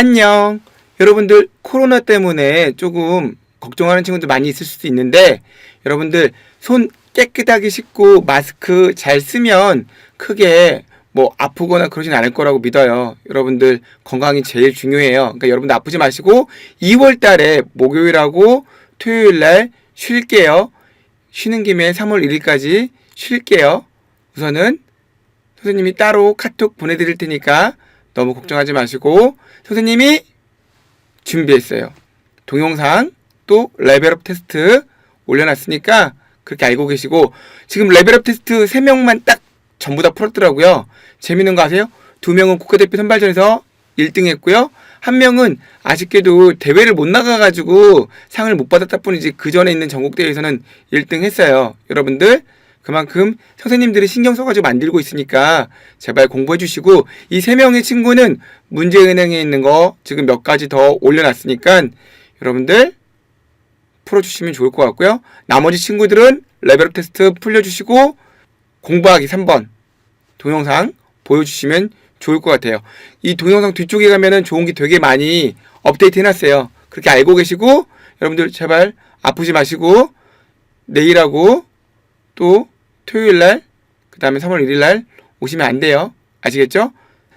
안녕. 여러분들 코로나 때문에 조금 걱정하는 친구들 많이 있을 수도 있는데 여러분들 손 깨끗하게 씻고 마스크 잘 쓰면 크게 뭐 아프거나 그러진 않을 거라고 믿어요. 여러분들 건강이 제일 중요해요. 그러니까 여러분들 아프지 마시고 2월 달에 목요일하고 토요일 날 쉴게요. 쉬는 김에 3월 1일까지 쉴게요. 우선은 선생님이 따로 카톡 보내드릴 테니까 너무 걱정하지 마시고 선생님이 준비했어요. 동영상 또 레벨업 테스트 올려놨으니까 그렇게 알고 계시고 지금 레벨업 테스트 3명만 딱 전부 다 풀었더라고요. 재밌는 거 아세요? 두 명은 국가대표 선발전에서 1등 했고요. 한 명은 아쉽게도 대회를 못 나가가지고 상을 못 받았다 뿐이지 그 전에 있는 전국대회에서는 1등 했어요. 여러분들 그만큼 선생님들이 신경 써가지고 만들고 있으니까 제발 공부해 주시고 이 세 명의 친구는 문제은행에 있는 거 지금 몇 가지 더 올려놨으니까 여러분들 풀어주시면 좋을 것 같고요. 나머지 친구들은 레벨업 테스트 풀려주시고 공부하기 3번 동영상 보여주시면 좋을 것 같아요. 이 동영상 뒤쪽에 가면은 좋은 게 되게 많이 업데이트 해놨어요. 그렇게 알고 계시고 여러분들 제발 아프지 마시고 내일하고 또 토요일 날, 그 다음에 3월 1일 날 오시면 안 돼요. 아시겠죠?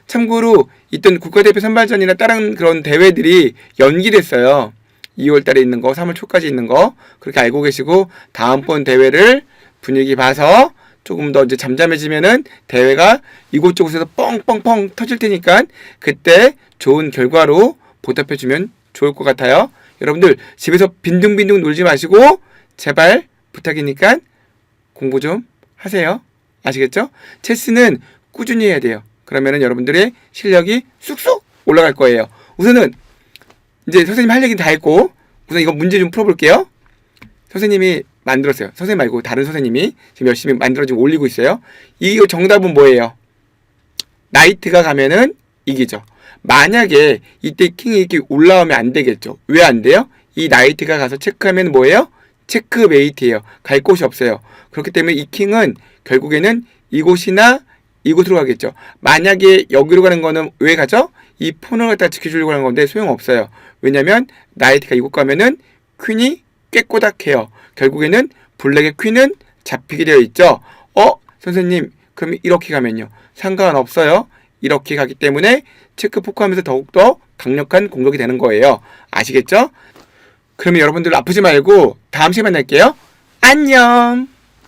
참고로 있던 국가대표 선발전이나 다른 그런 대회들이 연기됐어요. 2월 달에 있는 거, 3월 초까지 있는 거. 그렇게 알고 계시고, 다음번 대회를 분위기 봐서 조금 더 이제 잠잠해지면은 대회가 이곳저곳에서 뻥뻥뻥 터질 테니까 그때 좋은 결과로 보답해주면 좋을 것 같아요. 여러분들 집에서 빈둥빈둥 놀지 마시고 제발 부탁이니까 공부 좀 하세요. 아시겠죠? 체스는 꾸준히 해야 돼요. 그러면은 여러분들의 실력이 쑥쑥 올라갈 거예요. 우선은 이제 선생님 할 얘기는 다 했고 우선 이거 문제 좀 풀어볼게요. 선생님이 만들었어요. 선생님 말고 다른 선생님이 지금 열심히 만들어 지금 올리고 있어요. 이거 정답은 뭐예요? 나이트가 가면은 이기죠. 만약에 이때 킹이 이렇게 올라오면 안 되겠죠. 왜 안 돼요? 이 나이트가 가서 체크하면 뭐예요? 체크메이트예요. 갈 곳이 없어요. 그렇기 때문에 이 킹은 결국에는 이곳이나 이곳으로 가겠죠. 만약에 여기로 가는 거는 왜 가죠? 이 폰을 갖다 지켜주려고 하는 건데 소용없어요. 왜냐면 나이트가 이곳 가면은 퀸이 꾀꼬닥해요. 결국에는 블랙의 퀸은 잡히게 되어 있죠. 어? 선생님 그럼 이렇게 가면요. 상관없어요. 이렇게 가기 때문에 체크 포크하면서 더욱더 강력한 공격이 되는 거예요. 아시겠죠? 그러면 여러분들 아프지 말고 다음 시간에 만날게요. 안녕!